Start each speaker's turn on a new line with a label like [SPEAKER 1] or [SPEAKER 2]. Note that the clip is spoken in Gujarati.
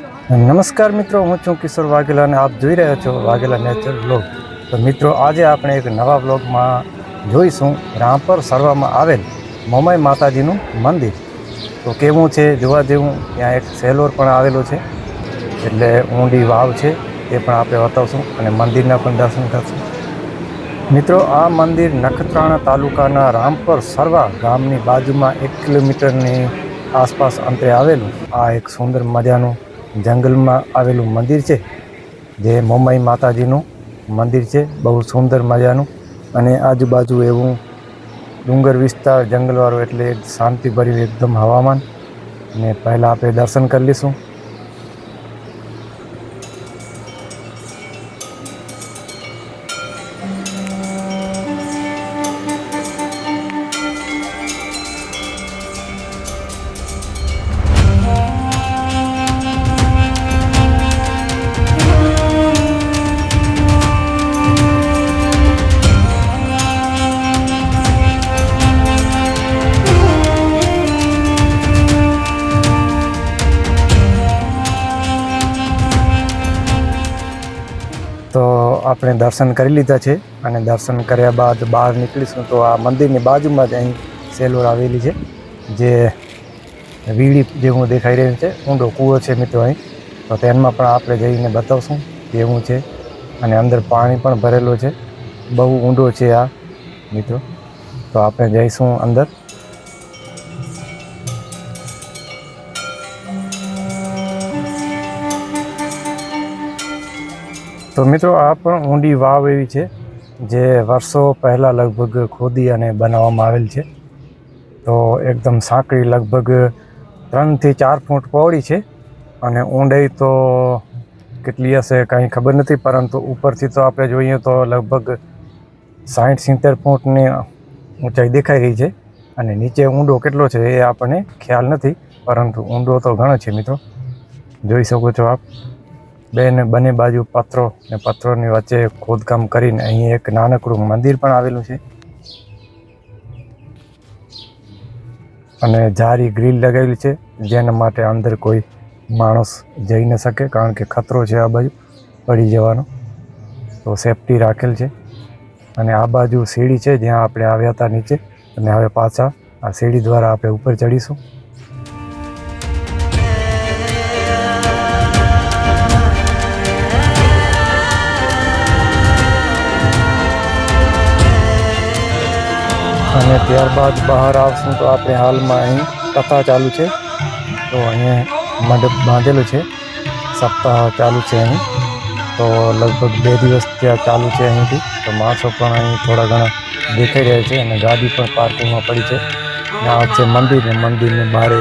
[SPEAKER 1] નમસ્કાર મિત્રો, હું છું કિશોર વાઘેલા અને આપ જોઈ રહ્યા છો વાઘેલા નેચર બ્લોગ તો મિત્રો, આજે આપણે એક નવા બ્લોગમાં જોઈશું રામપર સરવામાં આવેલ મોમાઈ માતાજીનું મંદિર. તો કેવું છે? જોવા જેવું ત્યાં એક સેલોર પણ આવેલો છે, એટલે ઊંડી વાવ છે, એ પણ આપણે બતાવશું અને મંદિરના પણ દર્શન કરશું. મિત્રો, આ મંદિર નખત્રાણા તાલુકાના રામપર સરવા ગામની બાજુમાં એક કિલોમીટરની આસપાસ અંતરે આવેલું. આ એક સુંદર મજાનું જંગલમાં આવેલું મંદિર છે, જે મોમાઈ માતાજીનું મંદિર છે, બહુ સુંદર મજાનું. અને આજુબાજુ એવું ડુંગર વિસ્તાર, જંગલવાળો એટલે શાંતિભર્યું એકદમ હવામાન. અને પહેલાં આપણે દર્શન કરી લઈશું. તો આપણે દર્શન કરી લીધા છે અને દર્શન કર્યા બાદ બહાર નીકળીશું તો આ મંદિરની બાજુમાં જ અહીં સેલોર આવેલી છે, જે વીડી જેવું દેખાઈ રહ્યું છે, ઊંડો કૂવો છે મિત્રો અહીં. તો તેમાં પણ આપણે જઈને બતાવશું કેવું છે અને અંદર પાણી પણ ભરેલું છે. બહુ ઊંડો છે આ, મિત્રો. તો આપણે જઈશું અંદર. તો મિત્રો આ પણ ઊંડી વાવ એવી છે, જે વર્ષો પહેલાં લગભગ ખોદી અને બનાવવામાં આવેલ છે. તો એકદમ સાંકડી લગભગ ત્રણથી ચાર ફૂટ પહોળી છે અને ઊંડાઈ તો કેટલી હશે કાંઈ ખબર નથી, પરંતુ ઉપરથી તો આપણે જોઈએ તો લગભગ સાઠ સિત્તેર ફૂટની ઊંચાઈ દેખાઈ રહી છે અને નીચે ઊંડો કેટલો છે એ આપણને ખ્યાલ નથી, પરંતુ ઊંડો તો ઘણો છે મિત્રો. જોઈ શકો છો આપ. બેને બંને બાજુ પથ્થરો ને પથ્થરોની વચ્ચે ખોદકામ કરીને અહીં એક નાનકડું મંદિર પણ આવેલું છે. અને જારી ગ્રીલ લગાવેલી છે, જેના માટે અંદર કોઈ માણસ જઈ ન શકે, કારણ કે ખતરો છે આ બાજુ, પડી જવાનો. તો સેફટી રાખેલ છે. અને આ બાજુ સીડી છે, જ્યાં આપણે આવ્યા હતા નીચે. અને હવે પાછા આ સીડી દ્વારા આપણે ઉપર ચડીશું. અને ત્યારબાદ બહાર આવશું તો આપણે હાલમાં અહીં કથા ચાલુ છે. તો અહીંયા મંડપ બાંધેલું છે. સપ્તાહ ચાલુ છે અહીં. તો લગભગ બે દિવસ ત્યાં ચાલુ છે અહીંથી. તો માણસો પણ અહીં થોડા ઘણા દેખાઈ રહ્યા છે અને ગાડી પણ પાર્કિંગમાં પડી છે. આ છે મંદિર ને મંદિરની બહાર